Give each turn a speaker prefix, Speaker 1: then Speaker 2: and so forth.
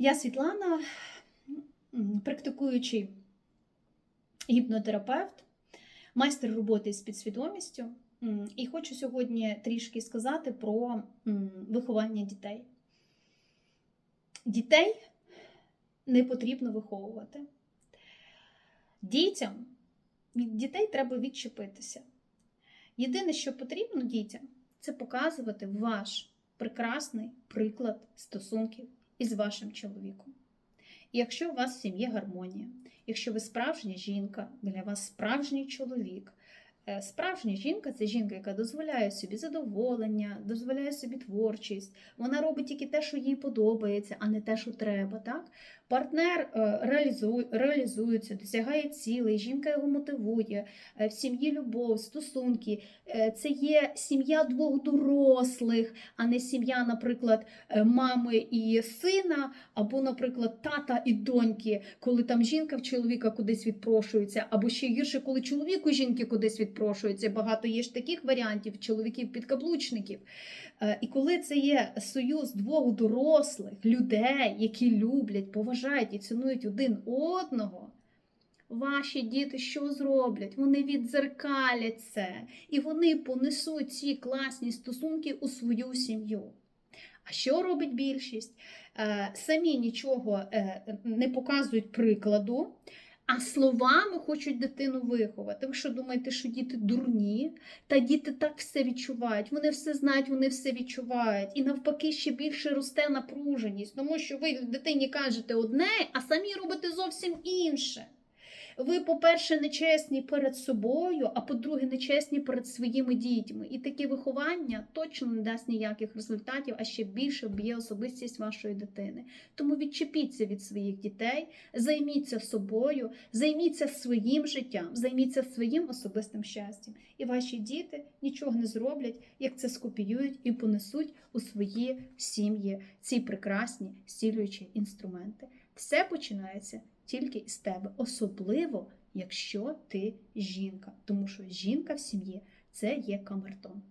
Speaker 1: Я Світлана, практикуючий гіпнотерапевт, майстер роботи з підсвідомістю. І хочу сьогодні трішки сказати про виховання дітей. Дітей не потрібно виховувати. Дітям від дітей треба відчепитися. Єдине, що потрібно дітям, це показувати ваш прекрасний приклад стосунків із вашим чоловіком. І якщо у вас в сім'ї гармонія, якщо ви справжня жінка, для вас справжній чоловік. Е, Справжня жінка це жінка, яка дозволяє собі задоволення, дозволяє собі творчість. Вона робить тільки те, що їй подобається, а не те, що треба. Так? Партнер е, реалізується, досягає цілей, жінка його мотивує, е, в сім'ї любов, стосунки. Е, Це є сім'я двох дорослих, а не сім'я, наприклад, мами і сина, або, наприклад, тата і доньки, коли там жінка в чоловіка кудись відпрошується, або ще гірше, коли чоловік у жінки кудись відпрошується. Багато є ж таких варіантів, чоловіків підкаблучників. Е, І коли це є союз двох дорослих людей, які люблять, поважають і цінують один одного. Ваші діти що зроблять? Вони відзеркалять це, і вони понесуть ці класні стосунки у свою сім'ю. А що робить більшість? Е, Самі нічого е, не показують прикладу, а словами хочуть дитину виховати. Ви що думаєте, що діти дурні? Та діти так все відчувають, вони все знають, вони все відчувають. І навпаки, ще більше росте напруженість, тому що ви дитині кажете одне, а самі робите зовсім інше. Ви, по-перше, нечесні перед собою, а по-друге, нечесні перед своїми дітьми. І таке виховання точно не дасть ніяких результатів, а ще більше вб'є особистість вашої дитини. Тому відчепіться від своїх дітей, займіться собою, займіться своїм життям, займіться своїм особистим щастям. І ваші діти нічого не зроблять, як це скопіюють і понесуть у свої сім'ї ці прекрасні стілюючі інструменти. Все починається тільки із тебе, особливо, якщо ти жінка, тому що жінка в сім'ї це є камертон.